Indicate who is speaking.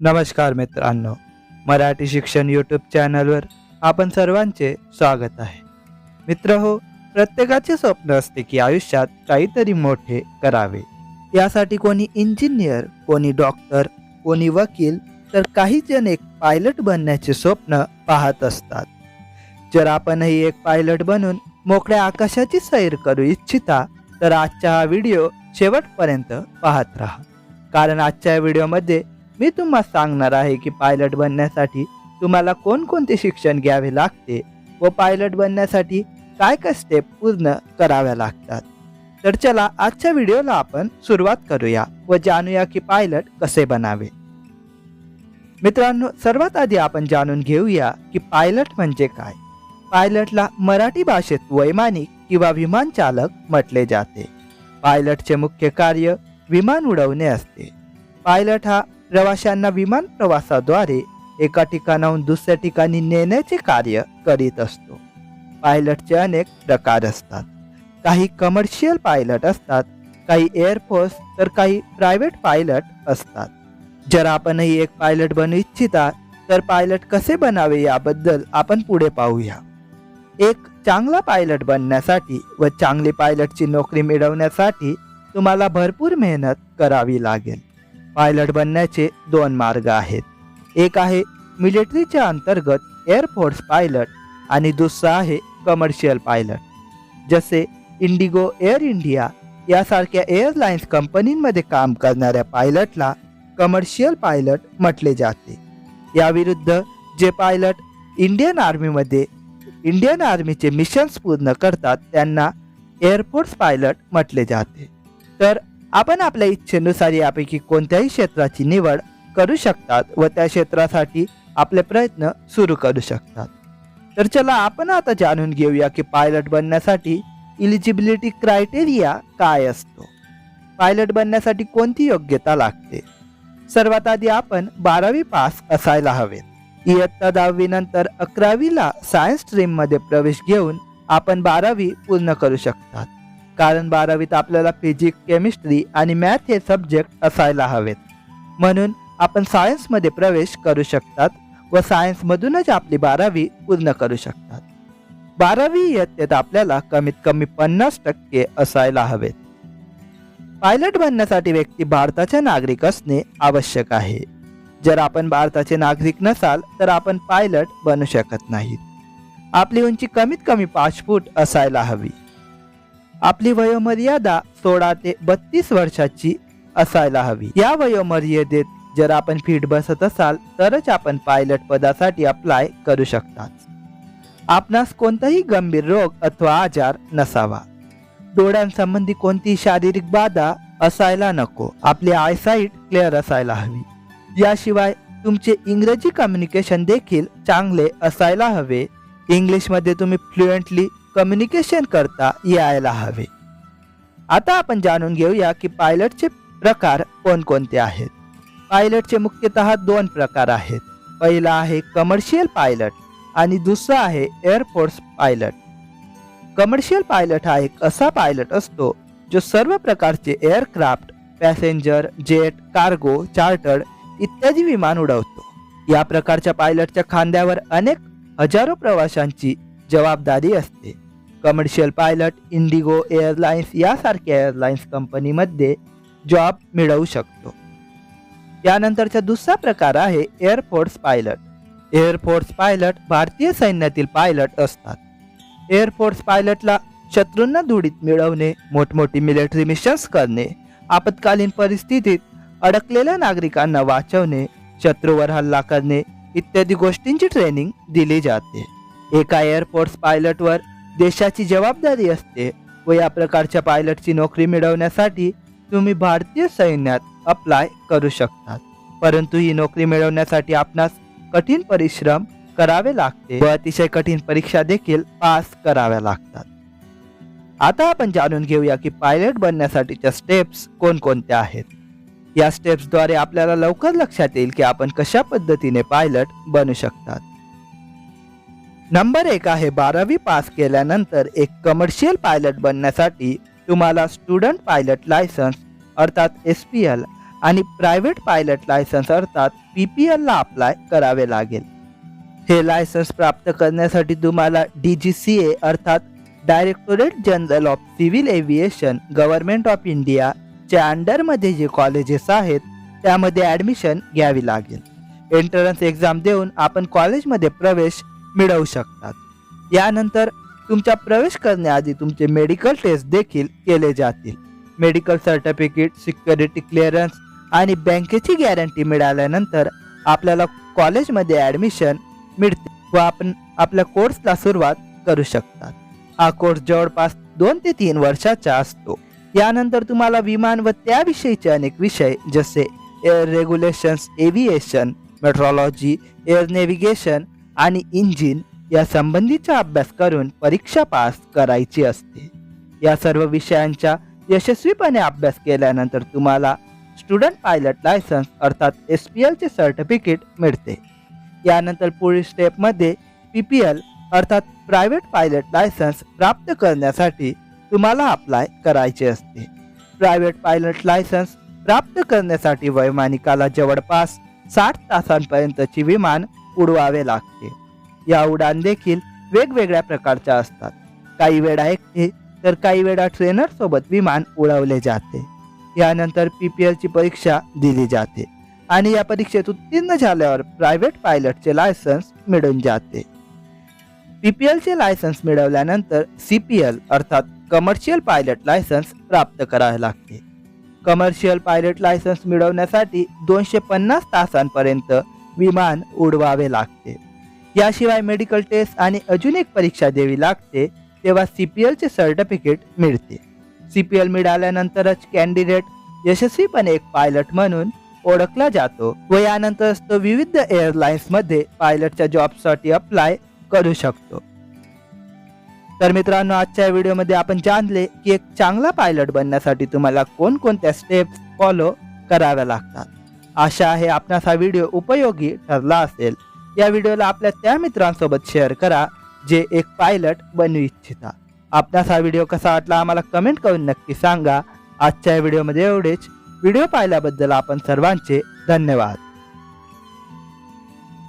Speaker 1: नमस्कार मित्रांनो मराठी शिक्षण यूट्यूब चॅनलवर आपण सर्वांचे स्वागत आहे. मित्र हो प्रत्येकाचे स्वप्न असते की आयुष्यात काहीतरी मोठे करावे. यासाठी कोणी इंजिनियर कोणी डॉक्टर कोणी वकील तर काही जण एक पायलट बनण्याचे स्वप्न पाहत असतात. जर आपणही एक पायलट बनून मोकळ्या आकाशाची सैर करू इच्छिता तर आजचा हा व्हिडिओ शेवटपर्यंत पाहत राहा. कारण आजच्या या व्हिडिओमध्ये मी तुम्हाला सांगणार आहे की पायलट बनण्यासाठी तुम्हाला कोणकोणते शिक्षण घ्यावे लागते व पायलट बनण्यासाठी काय काय स्टेप पूर्ण कराव्या लागतात. तर चला आजच्या व्हिडिओला आपण सुरुवात करूया व जाणूया की पायलट कसे बनावे. मित्रांनो सर्वात आधी आपण जाणून घेऊया की पायलट म्हणजे काय. पायलटला मराठी भाषेत वैमानिक किंवा विमान चालक म्हटले जाते. पायलटचे मुख्य कार्य विमान उडवणे असते. पायलट हा प्रवाशांना विमान प्रवासाद्वारे एका ठिकाणाहून दुसऱ्या ठिकाणी नेण्याचे कार्य करीत असतो. पायलटचे अनेक प्रकार असतात. काही कमर्शियल पायलट असतात काही एअरफोर्स तर काही प्रायव्हेट पायलट असतात. जर आपणही एक पायलट बनू इच्छिता तर पायलट कसे बनावे याबद्दल आपण पुढे पाहूया. एक चांगला पायलट बनण्यासाठी व चांगली पायलटची नोकरी मिळवण्यासाठी तुम्हाला भरपूर मेहनत करावी लागेल. पायलट बनण्याचे दोन मार्ग आहेत. एक आहे मिलिटरीच्या अंतर्गत एअरफोर्स पायलट आणि दुसरा आहे कमर्शियल पायलट. जसे इंडिगो एअर इंडिया यासारख्या एअरलाइन्स कंपनींमध्ये काम करणाऱ्या पायलटला कमर्शियल पायलट म्हटले जाते. याविरुद्ध जे पायलट इंडियन आर्मीमध्ये इंडियन आर्मीचे मिशन्स पूर्ण करतात त्यांना एअरफोर्स पायलट म्हटले जाते. तर आपण आपल्या इच्छेनुसार यापैकी कोणत्याही क्षेत्राची निवड करू शकतात व त्या क्षेत्रासाठी आपले प्रयत्न सुरू करू शकतात. तर चला आपण आता जाणून घेऊया की पायलट बनण्यासाठी इलिजिबिलिटी क्रायटेरिया काय असतो? पायलट बनण्यासाठी कोणती योग्यता लागते? सर्वात आधी आपण बारावी पास असायला हवेत इयत्ता दहावी नंतर अकरावीला सायन्स स्ट्रीममध्ये प्रवेश घेऊन आपण बारावी पूर्ण करू शकतात. कारण बारावीत आपल्याला फिजिक्स केमिस्ट्री आणि मॅथ हे सब्जेक्ट असायला हवेत. म्हणून आपण सायन्समध्ये प्रवेश करू शकतात व सायन्समधूनच आपली बारावी पूर्ण करू शकतात. बारावी इयत्तेत आपल्याला कमीत कमी पन्नास टक्के असायला हवेत. पायलट बनण्यासाठी व्यक्ती भारताचा नागरिक असणे आवश्यक आहे. जर आपण भारताचे नागरिक नसाल तर आपण पायलट बनू शकत नाहीत. आपली उंची कमीत कमी पाच फूट असायला हवी. आपली वयोमर्यादा सोळा ते बत्तीस वर्षाची असायला हवी. या वयोमर्यादेत जर आपण फिट बसत असाल तरच आपण पायलट पदासाठी अप्लाय करू शकतात. आपणास कोणताही गंभीर रोग अथवा आजार नसावा. डोळ्यांसंबंधी कोणतीही शारीरिक बाधा असायला नको. आपली आयसाईट क्लिअर असायला हवी. याशिवाय तुमचे इंग्रजी कम्युनिकेशन देखील चांगले असायला हवे. इंग्लिशमध्ये तुम्ही फ्लुएंटली कम्युनिकेशन करता यायला हवे. आता आपण जाणून घेऊया की पायलटचे प्रकार कोणकोणते आहेत. पायलटचे मुख्यतः दोन प्रकार आहेत. पहिला आहे कमर्शियल पायलट आणि दुसरा आहे एअरफोर्स पायलट कमर्शियल पायलट हा एक असा पायलट असतो जो सर्व प्रकारचे aircraft passenger jet cargo chartered इत्यादी विमान उडवतो. या प्रकारच्या पायलटच्या खांद्यावर अनेक हजारो प्रवाशांची जबाबदारी असते. कमर्शियल पायलट इंडिगो एअरलाइन्स यासारख्या एअरलाइन्स कंपनीमध्ये जॉब मिळवू शकतो. यानंतरचा दुसरा प्रकार आहे एअरफोर्स पायलट एअरफोर्स पायलट भारतीय सैन्यातील पायलट असतात. एअरफोर्स पायलटला शत्रूंना धुडीत मिळवणे मोठमोठी मिलिटरी मिशन्स करणे आपत्कालीन परिस्थितीत अडकलेल्या नागरिकांना वाचवणे शत्रूवर हल्ला करणे इत्यादी गोष्टींची ट्रेनिंग दिली जाते. एका एअरफोर्स पायलटवर देशाची जबाबदारी असते व या प्रकारच्या पायलटची नोकरी मिळवण्यासाठी तुम्ही भारतीय सैन्यात अप्लाय करू शकतात. परंतु ही नोकरी मिळवण्यासाठी आपणास कठीण परिश्रम करावे लागते व अतिशय कठीण परीक्षा देखील पास कराव्या लागतात. आता आपण जाणून घेऊया की पायलट बनण्यासाठीच्या स्टेप्स कोणकोणत्या आहेत. या स्टेप्सद्वारे आपल्याला लवकर लक्षात येईल की आपण कशा पद्धतीने पायलट बनू शकतात. नंबर एक आहे बारावी पास केल्यानंतर एक कमर्शियल पायलट बनण्यासाठी तुम्हाला स्टुडंट पायलट लायसन्स अर्थात एस पी एल आणि प्रायव्हेट पायलट लायसन्स अर्थात पी पी एलला अप्लाय करावे लागेल. हे लायसन्स प्राप्त करण्यासाठी तुम्हाला डी जी सी ए अर्थात directorate general of civil aviation government of India च्या अंडरमध्ये जे कॉलेजेस आहेत त्यामध्ये ॲडमिशन घ्यावी लागेल. एंट्रन्स एक्झाम देऊन आपण कॉलेजमध्ये प्रवेश मिळवू शकतात. यानंतर तुमच्या प्रवेश करण्याआधी तुमचे मेडिकल टेस्ट देखील केले जातील. मेडिकल सर्टिफिकेट सिक्युरिटी क्लिअरन्स आणि बँकेची गॅरंटी मिळाल्यानंतर आपल्याला कॉलेजमध्ये ॲडमिशन मिळते व आपण आपल्या कोर्सला सुरुवात करू शकतात. हा कोर्स जवळपास दोन ते तीन वर्षाचा असतो. यानंतर तुम्हाला विमान व त्याविषयीचे अनेक विषय जसे air regulations aviation meteorology air navigation आणि इंजिन या संबंधीचा अभ्यास करून परीक्षा पास करायची असते. या सर्व विषयांचा यशस्वीपणे अभ्यास केल्यानंतर तुम्हाला स्टुडंट पायलट लायसन्स अर्थात एस पी एलचे सर्टिफिकेट मिळते. यानंतर पुढील स्टेपमध्ये पी पी एल अर्थात प्रायव्हेट पायलट लायसन्स प्राप्त करण्यासाठी तुम्हाला अप्लाय करायचे असते. प्रायव्हेट पायलट लायसन्स प्राप्त करण्यासाठी वैमानिकाला जवळपास साठ तासांपर्यंतची विमान उडवावे लागते. या उडान देखील वेगवेगळ्या प्रकारच्या असतात. काही वेळा एकटे तर काही वेळा ट्रेनर सोबत विमान उडवले जाते. यानंतर पी पी एलची परीक्षा दिली जाते आणि या परीक्षेत उत्तीर्ण झाल्यावर प्रायव्हेट पायलटचे लायसन्स मिळून जाते. पी पी एलचे लायसन्स मिळवल्यानंतर सी पी एल अर्थात कमर्शियल पायलट लायसन्स प्राप्त करावे लागते. कमर्शियल पायलट लायसन्स मिळवण्यासाठी दोनशे पन्नास तासांपर्यंत विमान उडवावे लागते. याशिवाय मेडिकल टेस्ट आणि अजून एक परीक्षा द्यावी लागते तेव्हा सी पी एलचे सर्टिफिकेट मिळते. सी पी एल मिळाल्यानंतरच कॅन्डिडेट यशस्वीपणे एक पायलट म्हणून ओळखला जातो व यानंतरच तो विविध एअरलाइन्समध्ये पायलटच्या जॉबसाठी अप्लाय करू शकतो. तर मित्रांनो आजच्या व्हिडिओमध्ये आपण जाणले की एक चांगला पायलट बनण्यासाठी तुम्हाला कोणकोणत्या स्टेप्स फॉलो कराव्या लागतात. आशा आहे आपणास हा व्हिडिओ उपयोगी ठरला असेल. या व्हिडिओला आपल्या त्या मित्रांसोबत शेअर करा जे एक पायलट बनू इच्छिता आपणास हा व्हिडिओ कसा वाटला आम्हाला कमेंट करून नक्की सांगा. आजच्या या व्हिडिओमध्ये एवढेच. व्हिडिओ पाहिल्याबद्दल आपण सर्वांचे धन्यवाद.